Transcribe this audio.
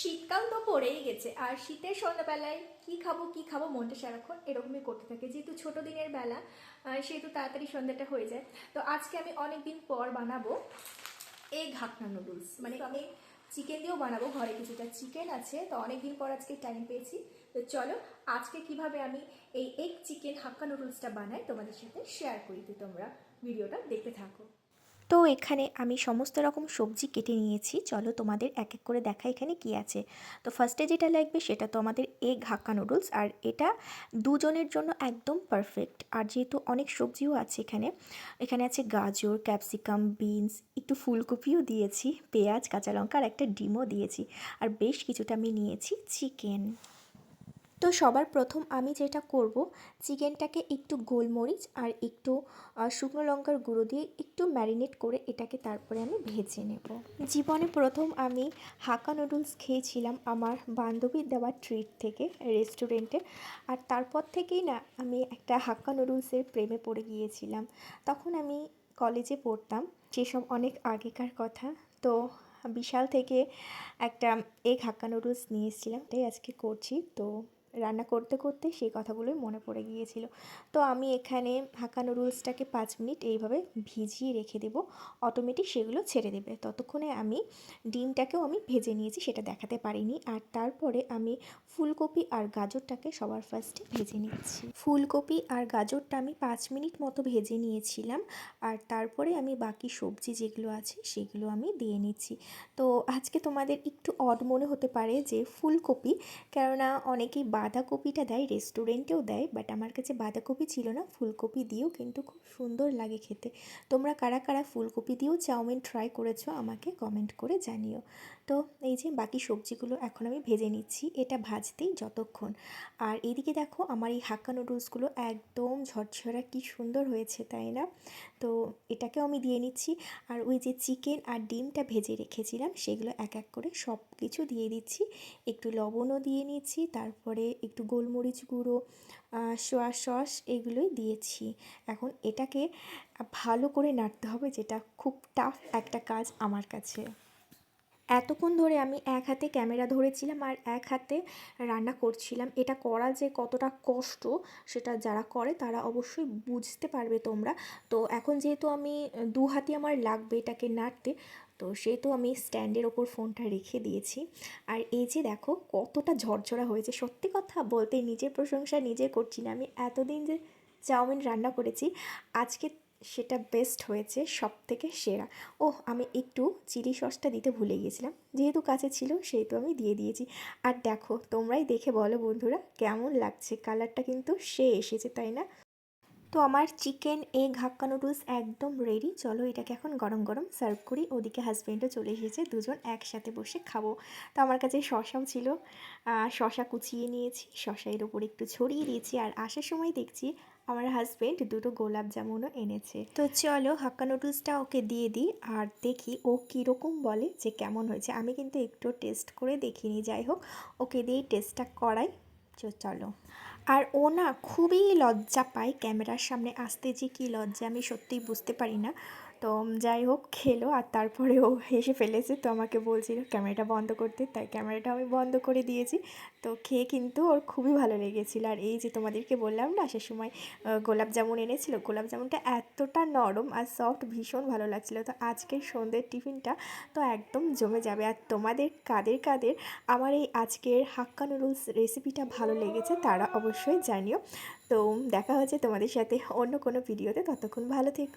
শীতকাল তো পড়েই গেছে, আর শীতের সন্ধ্যাবেলায় কি খাব কি খাব মনটা সারাক্ষণ এরকমই করতে থাকে। যেহেতু ছোট দিনের বেলা সেহেতু তাড়াতাড়ি সন্ধ্যাটা হয়ে যায়। তো আজকে আমি অনেক দিন পর বানাবো এগ হাকনা নুডলস মানে আমি চিকেন দিয়েও বানাবো ঘরে কিছুটা চিকেন আছে, তো অনেক দিন পর আজকে টাইম পেয়েছি। তো চলো, আজকে কীভাবে আমি এই এগ চিকেন হাক্কা নুডলসটা বানাই তোমাদের সাথে শেয়ার করি। তো তোমরা ভিডিওটা দেখতে থাকো। তো এখানে আমি সমস্ত রকম সবজি কেটে নিয়েছি। চলো তোমাদের এক এক করে দেখা এখানে কি আছে। তো ফার্স্টে যেটা লাগবে সেটা তো আমাদের এগ হাক্কা নুডলস আর এটা দুজনের জন্য একদম পারফেক্ট আর যেহেতু অনেক সবজিও আছে এখানে এখানে আছে গাজর ক্যাপসিকাম বিনস একটু ফুলকপিও দিয়েছি, পেঁয়াজ, কাঁচা লঙ্কা আর একটা ডিমও দিয়েছি। আর বেশ কিছুটা আমি নিয়েছি চিকেন তো সবার প্রথম আমি যেটা করব, চিকেনটাকে একটু গোলমরিচ আর একটু শুকনো লঙ্কার গুঁড়ো দিয়ে একটু ম্যারিনেট করে এটাকে তারপরে আমি ভেজে নেব। জীবনে প্রথম আমি হাক্কা নুডলস খেয়েছিলাম আমার বান্ধবীর দেওয়া ট্রিট থেকে, রেস্টুরেন্টে। আর তারপর থেকেই না আমি একটা হাক্কা নুডলসের প্রেমে পড়ে গিয়েছিলাম। তখন আমি কলেজে পড়তাম সেসব অনেক আগেকার কথা। তো বিশাল থেকে একটা এগ হাক্কা নুডলস নিয়ে এসেছিলাম তাই আজকে করছি। তো রান্না করতে করতে সেই কথাগুলোই মনে পড়ে গিয়েছিল। তো আমি এখানে হাক্কা নুডলসটাকে পাঁচ মিনিট এইভাবে ভিজিয়ে রেখে দেবো। অটোমেটিক সেগুলো ছেড়ে দেবে। ততক্ষণে আমি ডিমটাকেও আমি ভেজে নিয়েছি, সেটা দেখাতে পারিনি। আর তারপরে আমি ফুলকপি আর গাজরটাকে সবার ফার্স্টে ভেজে নিচ্ছি। ফুলকপি আর গাজরটা আমি পাঁচ মিনিট মতো ভেজে নিয়েছিলাম। আর তারপরে আমি বাকি সবজি যেগুলো আছে, সেগুলো আমি দিয়ে নিচ্ছি। তো আজকে তোমাদের একটু অড মনে হতে পারে যে ফুলকপি, কেননা অনেকেই বাঁধাকপিটা দেয় রেস্টুরেন্টেও দেয় বাট আমার কাছে বাঁধাকপি ছিল না। ফুলকপি দিয়েও কিন্তু খুব সুন্দর লাগে খেতে। তোমরা কারা কারা ফুলকপি দিয়েও চাউমিন ট্রাই করেছ, আমাকে কমেন্ট করে জানিও। তো এই যে বাকি সবজিগুলো এখন আমি ভেজে নিচ্ছি, এটা ভাজতেই যতক্ষণ। আর এদিকে দেখো, আমার এই হাক্কা নুডলসগুলো একদম ঝরঝরা, কি সুন্দর হয়েছে, তাই না? তো এটাকেও আমি দিয়ে নিচ্ছি। আর ওই যে চিকেন আর ডিমটা ভেজে রেখেছিলাম, সেগুলো এক এক করে সব কিছু দিয়ে দিচ্ছি। একটু লবণও দিয়ে নিচ্ছি, তারপরে একটু গোলমরিচ গুঁড়ো সোয়া সস এগুলোই দিয়েছি। এখন এটাকে ভালো করে নাড়তে হবে, যেটা খুব টাফ একটা কাজ আমার কাছে। এতক্ষণ ধরে আমি এক হাতে ক্যামেরা ধরেছিলাম আর এক হাতে রান্না করছিলাম। এটা করা যে কতটা কষ্ট সেটা যারা করে তারা অবশ্যই বুঝতে পারবে তোমরা। তো এখন যেহেতু আমি দু হাতি আমার লাগবে এটাকে নাড়তে তো সেহেতু আমি স্ট্যান্ডের ওপর ফোনটা রেখে দিয়েছি। আর এই যে দেখো, কতটা ঝরঝরা হয়েছে। সত্যি কথা বলতে নিজের প্রশংসা নিজে করছি না। আমি এতদিন যে চাউমিন রান্না করেছি, আজকে সেটা বেস্ট হয়েছে সব থেকে সেরা। ও আমি একটু চিলি সসটা দিতে ভুলে গিয়েছিলাম। যেহেতু কাছে ছিল, সেহেতু আমি দিয়ে দিয়েছি। আর দেখো, তোমরাই দেখে বলো বন্ধুরা, কেমন লাগছে? কালারটা কিন্তু সে এসেছে, তাই না? তো আমার চিকেন এগ হাক্কা নুডলস একদম রেডি চলো এটাকে এখন গরম গরম সার্ভ করি। ওদিকে হাজব্যান্ডও চলে এসেছে, দুজন একসাথে বসে খাব। তো আমার কাছে শশাও ছিল। শশা কুচিয়ে নিয়েছি শশা এর ওপর একটু ছড়িয়ে দিয়েছি। আর আসার সময় দেখছি আমার হাজব্যান্ড দুটো গোলাপ জামুনও এনেছে। তো চলো হাক্কা নুডলসটা ওকে দিয়ে দিই আর দেখি ও কীরকম বলে যে কেমন হয়েছে। আমি কিন্তু একটু টেস্ট করে দেখিনি। যাই হোক, ওকে দিয়েই টেস্টটা করাই। চলো। আর ও না খুবই লজ্জা পায় ক্যামেরার সামনে আসতে যে কী লজ্জা, আমি সত্যিই বুঝতে পারি না। তো যাই হোক, খেলো আর তারপরে ও হেসে ফেলেছে, তো আমাকে বলছিল ক্যামেরাটা বন্ধ করতে, তাই ক্যামেরাটা আমি বন্ধ করে দিয়েছি। তো খেয়ে কিন্তু ওর খুবই ভালো লেগেছিল। আর এই যে তোমাদেরকে বললাম না, সে সময় গোলাপ জামুন এনেছিল, গোলাপ জামুনটা এতটা নরম আর সফট ভীষণ ভালো লাগছিল। তো আজকের সন্ধ্যের টিফিনটা তো একদম জমে যাবে। আর তোমাদের কাদের কাদের আমার এই আজকের হাক্কা নুডলস রেসিপিটা ভালো লেগেছে, তারা অবশ্যই জানিও। তো দেখা হচ্ছে তোমাদের সাথে অন্য কোনো ভিডিওতে ততক্ষণ ভালো থেকো।